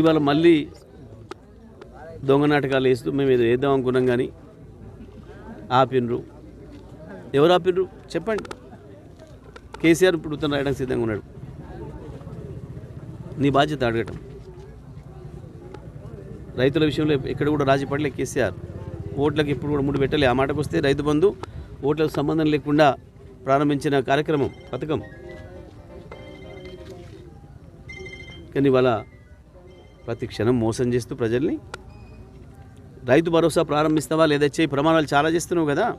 ఇవాళ మళ్ళీ దొంగ నాటకాలు వేస్తూ మేము ఏదో వేద్దాం అనుకున్నాం కానీ ఆపినరు ఎవరు ఆపినరు చెప్పండి. కేసీఆర్ ఇప్పుడు ఉత్తరం రాయడానికి సిద్ధంగా ఉన్నాడు. నీ బాధ్యత అడగటం. రైతుల విషయంలో ఎక్కడ కూడా రాజీ పడలే కేసీఆర్. ఓట్లకు ఇప్పుడు కూడా ముడి పెట్టలే. ఆ మాటకు వస్తే రైతు బంధు ఓట్లకు సంబంధం లేకుండా ప్రారంభించిన కార్యక్రమం పథకం. కానీ ఇవాళ ప్రతి క్షణం మోసం చేస్తూ ప్రజల్ని. రైతు భరోసా ప్రారంభిస్తావా లేదా చేయి? ప్రమాణాలు చాలా చేస్తున్నావు కదా.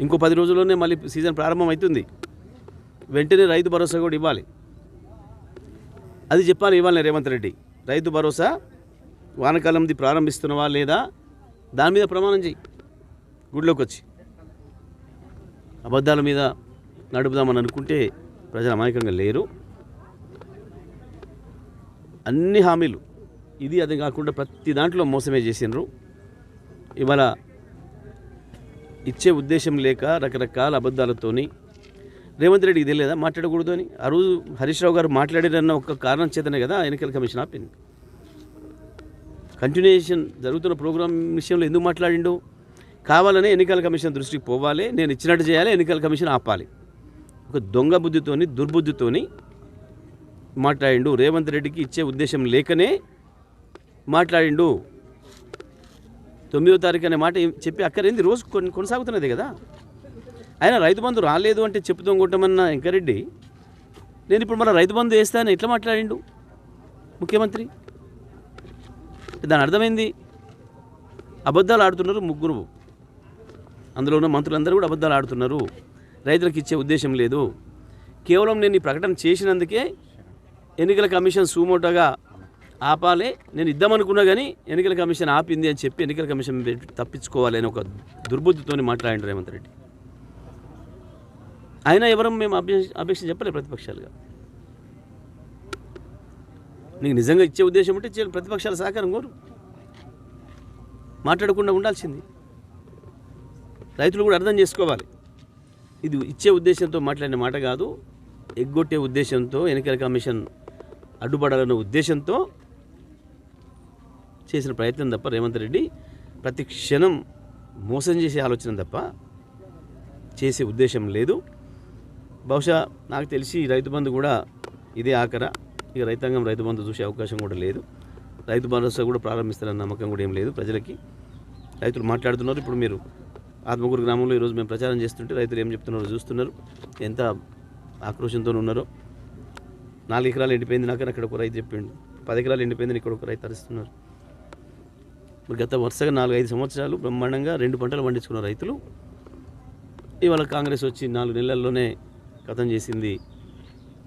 ఇంకో పది రోజుల్లోనే మళ్ళీ సీజన్ ప్రారంభం అవుతుంది వెంటనే రైతు భరోసా కూడా ఇవ్వాలి. అది చెప్పాలి ఇవ్వాలి రేవంత్ రెడ్డి. రైతు భరోసా వానకాలంది ప్రారంభిస్తున్నావా లేదా? దాని మీద ప్రమాణం చేయి. గుడిలోకి వచ్చి. అబద్ధాల మీద నడుపుదామని అనుకుంటే ప్రజలు అమాయకంగా లేరు. అన్ని హామీలు. ఇది అది కాకుండా ప్రతి దాంట్లో మోసమే చేసిండ్రు. ఇవాళ ఇచ్చే ఉద్దేశం లేక రకరకాల అబద్ధాలతోని రేవంత్ రెడ్డికి తెలియదా మాట్లాడకూడదు అని ఆ రోజు హరీష్ రావు గారు మాట్లాడారన్న ఒక కారణం చేతనే కదా ఎన్నికల కమిషన్ ఆపింది. కంటిన్యూషన్ జరుగుతున్న ప్రోగ్రాం విషయంలో ఎందుకు మాట్లాడిండు? కావాలనే ఎన్నికల కమిషన్ దృష్టికి పోవాలి నేను ఇచ్చినట్టు చేయాలి ఎన్నికల కమిషన్ ఆపాలి. ఒక దొంగ బుద్ధితోని దుర్బుద్ధితోని మాట్లాడిండు. రేవంత్ రెడ్డికి ఇచ్చే ఉద్దేశం లేకనే మాట్లాడిండు. తొమ్మిదో తారీఖు అనే మాట చెప్పి అక్కడేంది? రోజు కొన్ కొనసాగుతున్నది కదా. ఆయన రైతు బంధు రాలేదు అంటే చెప్పుతూ కొట్టమన్న వెంకరెడ్డి నేను ఇప్పుడు మన రైతు బంధు వేస్తానని ఎట్లా మాట్లాడిండు? ముఖ్యమంత్రి? దాని అర్థమైంది? అబద్ధాలు ఆడుతున్నారు ముగ్గురు. అందులో ఉన్న మంత్రులందరూ కూడా అబద్ధాలు ఆడుతున్నారు. రైతులకు ఇచ్చే ఉద్దేశం లేదు. కేవలం నేను ఈ ప్రకటన చేసినందుకే ఎన్నికల కమిషన్ సూమోటోగా ఆపాలి. నేను ఇద్దామనుకున్నా కానీ ఎన్నికల కమిషన్ ఆపింది అని చెప్పి ఎన్నికల కమిషన్ పెట్టి తప్పించుకోవాలి అని ఒక దుర్బుద్ధితో మాట్లాడండి రేవంత్ రెడ్డి. అయినా ఎవరం మేము అభ్యక్ష అపేక్ష చెప్పలే ప్రతిపక్షాలుగా. నీకు నిజంగా ఇచ్చే ఉద్దేశం ఉంటే చేయాలి ప్రతిపక్షాల సహకారం కోరు. మాట్లాడకుండా ఉండాల్సింది. రైతులు కూడా అర్థం చేసుకోవాలి. ఇది ఇచ్చే ఉద్దేశంతో మాట్లాడిన మాట కాదు ఎగ్గొట్టే ఉద్దేశంతో ఎన్నికల కమిషన్ అడ్డుపడాలన్న ఉద్దేశంతో చేసిన ప్రయత్నం తప్ప రేవంత్ రెడ్డి ప్రతి క్షణం మోసం చేసే ఆలోచన తప్ప చేసే ఉద్దేశం లేదు. బహుశా నాకు తెలిసి రైతు బంధు కూడా ఇదే ఆఖర ఇక రైతాంగం రైతు బంధు చూసే అవకాశం కూడా లేదు. రైతు భరోసా కూడా ప్రారంభిస్తారన్న నమ్మకం కూడా ఏం లేదు ప్రజలకి. రైతులు మాట్లాడుతున్నారు. ఇప్పుడు మీరు ఆత్మకూరు గ్రామంలో ఈరోజు మేము ప్రచారం చేస్తుంటే రైతులు ఏం చెప్తున్నారో చూస్తున్నారు. ఎంత ఆక్రోషంతో ఉన్నారో. నాలుగు ఎకరాలు ఎండిపోయింది నాకు అక్కడ ఒక రైతు చెప్పిండు. పది ఎకరాలు ఎండిపోయింది ఇక్కడ ఒక రైతు అరుస్తున్నారు మరి గత వరుసగా నాలుగు ఐదు సంవత్సరాలు బ్రహ్మాండంగా రెండు పంటలు పండించుకున్న రైతులు ఇవాళ కాంగ్రెస్ వచ్చి నాలుగు నెలల్లోనే కథం చేసింది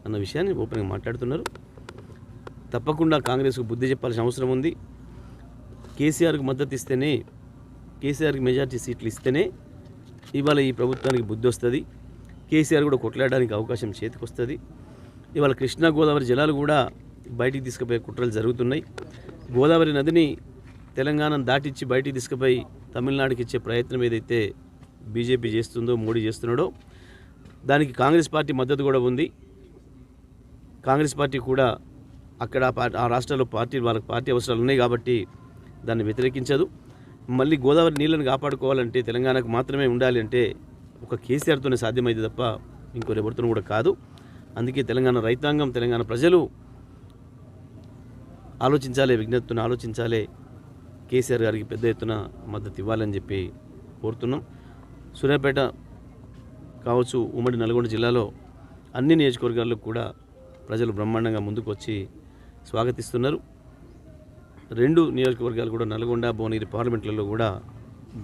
అన్న విషయాన్ని ఓపెన్గా మాట్లాడుతున్నారు. తప్పకుండా కాంగ్రెస్కు బుద్ధి చెప్పాల్సిన అవసరం ఉంది. కేసీఆర్కి మద్దతు ఇస్తేనే కేసీఆర్కి మెజార్టీ సీట్లు ఇస్తేనే ఇవాళ ఈ ప్రభుత్వానికి బుద్ధి వస్తుంది. కేసీఆర్ కూడా కొట్లాడడానికి అవకాశం చేతికి వస్తుంది ఇవాళ కృష్ణా గోదావరి జలాలు కూడా బయటికి తీసుకుపోయే కుట్రలు జరుగుతున్నాయి. గోదావరి నదిని తెలంగాణను దాటిచ్చి బయటికి తీసుకుపోయి తమిళనాడుకి ఇచ్చే ప్రయత్నం ఏదైతే బీజేపీ చేస్తుందో మోడీ చేస్తున్నాడో దానికి కాంగ్రెస్ పార్టీ మద్దతు కూడా ఉంది. కాంగ్రెస్ పార్టీ కూడా అక్కడ ఆ పార్టీ ఆ రాష్ట్రాల్లో పార్టీ వాళ్ళకి పార్టీ అవసరాలు ఉన్నాయి కాబట్టి దాన్ని వ్యతిరేకించదు. మళ్ళీ గోదావరి నీళ్ళని కాపాడుకోవాలంటే తెలంగాణకు మాత్రమే ఉండాలి అంటే ఒక కేసీఆర్తోనే సాధ్యమైంది తప్ప ఇంకో ఇంకొరెవరితో కూడా కాదు. అందుకే తెలంగాణ రైతాంగం తెలంగాణ ప్రజలు ఆలోచించాలి విజ్ఞప్తిని ఆలోచించాలి. కేసీఆర్ గారికి పెద్ద ఎత్తున మద్దతు ఇవ్వాలని చెప్పి కోరుతున్నాం. సూర్యాపేట కావచ్చు ఉమ్మడి నల్గొండ జిల్లాలో అన్ని నియోజకవర్గాల్లో కూడా ప్రజలు బ్రహ్మాండంగా ముందుకు వచ్చి స్వాగతిస్తున్నారు. రెండు నియోజకవర్గాలు కూడా నల్గొండ భువనగిరి పార్లమెంట్లలో కూడా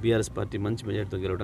బీఆర్ఎస్ పార్టీ మంచి మెజార్టీతో గెలవడం